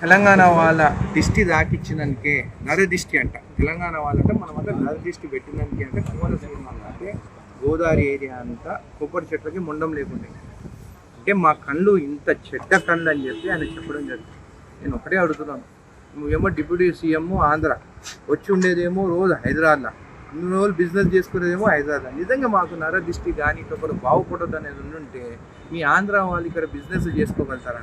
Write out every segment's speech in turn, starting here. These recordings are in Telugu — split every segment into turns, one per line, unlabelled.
తెలంగాణ వాళ్ళ దిష్టి దాకిచ్చినందుకే నర దిష్టి అంట. తెలంగాణ వాళ్ళంటే మనం అంటే నర దిష్టి పెట్టినందుకే అంటే కుమారస్వామి అంటే గోదావరి ఏరియా అంతా కొబ్బరి చెట్లకి ముండం లేకుండే. అంటే మా కళ్ళు ఇంత చెడ్డ కళ్ళు అని చెప్పి ఆయన చెప్పడం జరిగింది. నేను ఒకటే అడుగుతున్నాను. నువ్వేమో డిప్యూటీ సీఎం ఆంధ్ర. వచ్చి ఉండేదేమో రోజు హైదరాబాద్లో. ఇన్ని రోజులు బిజినెస్ చేసుకునేదేమో హైదరాబాద్ నిజంగా మాకు నర దిష్టి కానీ ఇక్కడ బాగుపడదు అనేది ఉండుంటే మీ ఆంధ్ర వాళ్ళు ఇక్కడ బిజినెస్ చేసుకోగలుగుతారా?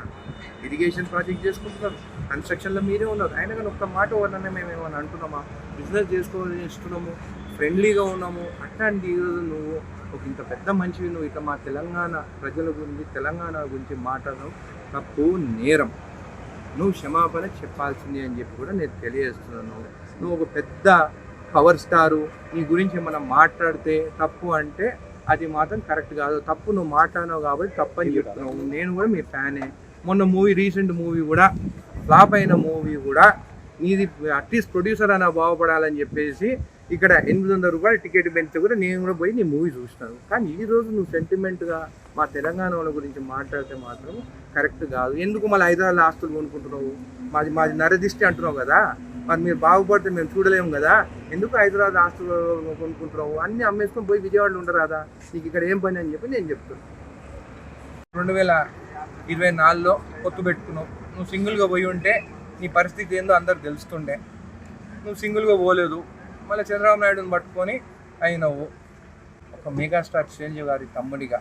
ఇరిగేషన్ ప్రాజెక్ట్ చేసుకుంటున్నారు. కన్స్ట్రక్షన్లో మీరే ఉన్నారు. అయినా కానీ ఒక్క మాట వలన మేము ఏమైనా అంటున్నామా? బిజినెస్ చేసుకోవాలని ఇస్తున్నాము ఫ్రెండ్లీగా ఉన్నాము. అట్లాంటి ఈరోజు నువ్వు ఒక ఇంత పెద్ద మనిషివి నువ్వు ఇక మా తెలంగాణ ప్రజల గురించి తెలంగాణ గురించి మాట్లాడడం తప్పు నేరం. నువ్వు క్షమాపణ చెప్పాల్సింది అని చెప్పి కూడా నేను తెలియజేస్తున్నాను. నువ్వు ఒక పెద్ద పవర్ స్టారు నీ గురించి మనం మాట్లాడితే తప్పు అంటే అది మాత్రం కరెక్ట్ కాదు. తప్పు నువ్వు మాట్లాడినావు కాబట్టి తప్పు అని చెప్తున్నావు. నేను కూడా మీ ఫ్యానే. మొన్న మూవీ రీసెంట్ మూవీ కూడా ఫ్లాప్ అయిన మూవీ కూడా నీది అట్లీస్ట్ ప్రొడ్యూసర్ అన్న బాగుపడాలని చెప్పేసి ఇక్కడ ఎనిమిది వందల రూపాయల టికెట్ పెంచితే కూడా నేను కూడా పోయి నీ మూవీ చూస్తాను. కానీ ఈ రోజు నువ్వు సెంటిమెంట్గా మా తెలంగాణ వాళ్ళ గురించి మాట్లాడితే మాత్రం కరెక్ట్ కాదు. ఎందుకు మళ్ళీ హైదరాబాద్ ఆస్తులు కొనుక్కుంటున్నావు? మాది మాది నరదిష్టి అంటున్నావు కదా? మరి మీరు బాగుపడితే మేము చూడలేము కదా. ఎందుకు హైదరాబాద్ ఆస్తులు కొనుక్కుంటున్నావు? అన్నీ అమ్మేసుకొని పోయి విజయవాడలో ఉండరాదా నీకు ఇక్కడ ఏం పని అని చెప్పి నేను చెప్తున్నాను రెండు వేల ఇరవై నాలుగులో పొత్తు పెట్టుకున్నావు. నువ్వు సింగిల్గా పోయి ఉంటే నీ పరిస్థితి ఏందో అందరు తెలుస్తుండే. నువ్వు సింగిల్గా పోలేదు. మళ్ళీ చంద్రబాబు నాయుడుని పట్టుకొని అయినవు. ఒక మెగాస్టార్ చిరంజీవి గారి తమ్ముడిగా.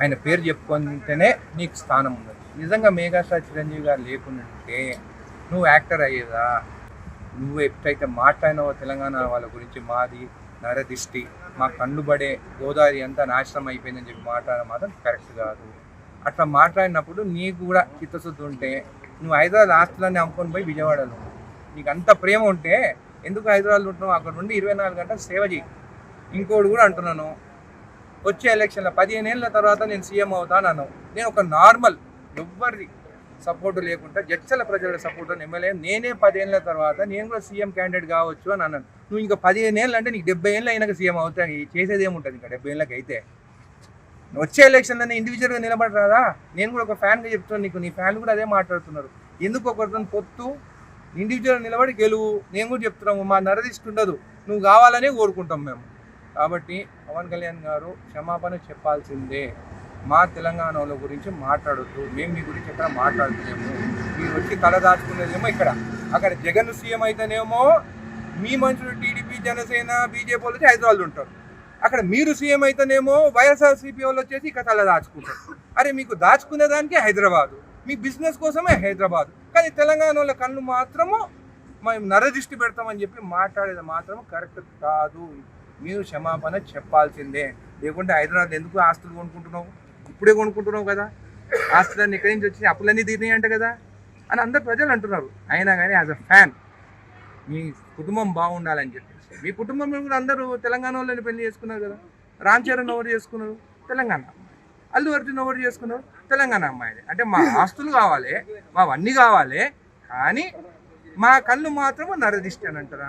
ఆయన పేరు చెప్పుకుంటేనే నీకు స్థానం ఉన్నది నిజంగా మెగాస్టార్ చిరంజీవి గారు లేకుండా నువ్వు యాక్టర్ అయ్యేదా? నువ్వు ఎప్పుడైతే మాట్లాడినావో తెలంగాణ వాళ్ళ గురించి మాది నరదిష్టి మా కళ్ళు పడే గోదావరి అంతా నాశనం అయిపోయిందని చెప్పి మాట్లాడడం మాత్రం కరెక్ట్ కాదు. అట్లా మాట్లాడినప్పుడు నీకు కూడా చిత్తశుద్ధి ఉంటే నువ్వు హైదరాబాద్ ఆస్తులన్నీ అమ్ముకొని పోయి విజయవాడలో నీకు అంత ప్రేమ ఉంటే ఎందుకు హైదరాబాద్లో ఉంటున్నావు? అక్కడ నుండి ఇరవై నాలుగు గంటలు సేవ చేయి ఇంకోటి కూడా అంటున్నాను వచ్చే ఎలక్షన్లో పదిహేను ఏళ్ళ తర్వాత నేను సీఎం అవుతాను నేను ఒక నార్మల్ ఎవ్వరి సపోర్టు లేకుండా జడ్చల ప్రజల సపోర్ట్ ఎమ్మెల్యే నేనే పదేళ్ళ తర్వాత నేను కూడా సీఎం క్యాండిడేట్ కావచ్చు అని అన్నాను. నువ్వు ఇంకా పదిహేను ఏళ్ళు అంటే నీకు డెబ్బై ఏళ్ళు అయినాక సీఎం అవుతాయి చేసేది ఏముంటుంది ఇంకా డెబ్బై ఏళ్ళకి అయితే? వచ్చే ఎలక్షన్లోనే ఇండివిజువల్గా నిలబడరాదా? నేను కూడా ఒక ఫ్యాన్గా చెప్తున్నాను నీకు. నీ ఫ్యాన్లు కూడా అదే మాట్లాడుతున్నారు. ఎందుకు ఒకరితో పొత్తు? ఇండివిజువల్ నిలబడి గెలువు. నేను కూడా చెప్తున్నాము మా నరదిష్టి ఉండదు. నువ్వు కావాలనే కోరుకుంటాం మేము. కాబట్టి పవన్ కళ్యాణ్ గారు క్షమాపణ చెప్పాల్సిందే. మా తెలంగాణ వాళ్ళ గురించి మాట్లాడొద్దు. మేము మీ గురించి ఎక్కడ మాట్లాడుతున్నాము మీరు వచ్చి తల దాచుకునేదేమో ఇక్కడ. అక్కడ జగన్ సీఎం అయితేనేమో మీ మనుషులు టీడీపీ జనసేన బీజేపీ వాళ్ళు వచ్చి హైదరాబాద్ ఉంటారు. అక్కడ మీరు సీఎం అయితేనేమో వైఎస్ఆర్సీపీ వాళ్ళు వచ్చేసి ఇక్కడ తల దాచుకుంటారు. అరే మీకు దాచుకునే దానికి హైదరాబాదు. మీ బిజినెస్ కోసమే హైదరాబాద్. కానీ తెలంగాణ వాళ్ళ కళ్ళు మాత్రము మేము నరదిష్టి పెడతామని చెప్పి మాట్లాడేది మాత్రం కరెక్ట్ కాదు. మీరు క్షమాపణ చెప్పాల్సిందే. లేకుంటే హైదరాబాద్ ఎందుకు ఆస్తులు కొనుక్కుంటున్నావు? ఇప్పుడే కొనుక్కుంటున్నావు కదా? ఆస్తులన్నీ ఇక్కడి నుంచి వచ్చి అప్పులన్నీ తీరినాయి అంట కదా? అని అందరు ప్రజలు అంటున్నారు. అయినా కానీ యాజ్ అ ఫ్యాన్ మీ కుటుంబం బాగుండాలని చెప్పేసి. మీ కుటుంబంలో కూడా అందరూ తెలంగాణ వాళ్ళని పెళ్ళి చేసుకున్నారు కదా? రామ్ చరణ్ ఎవరు చేసుకున్నారు? తెలంగాణ అల్లు అర్జున్ ఎవరు చేసుకున్నారు? తెలంగాణ అమ్మాయి అంటే మా ఆస్తులు కావాలి మావన్నీ కావాలి కానీ మా కళ్ళు మాత్రం నరదిష్టి అని అంటారా?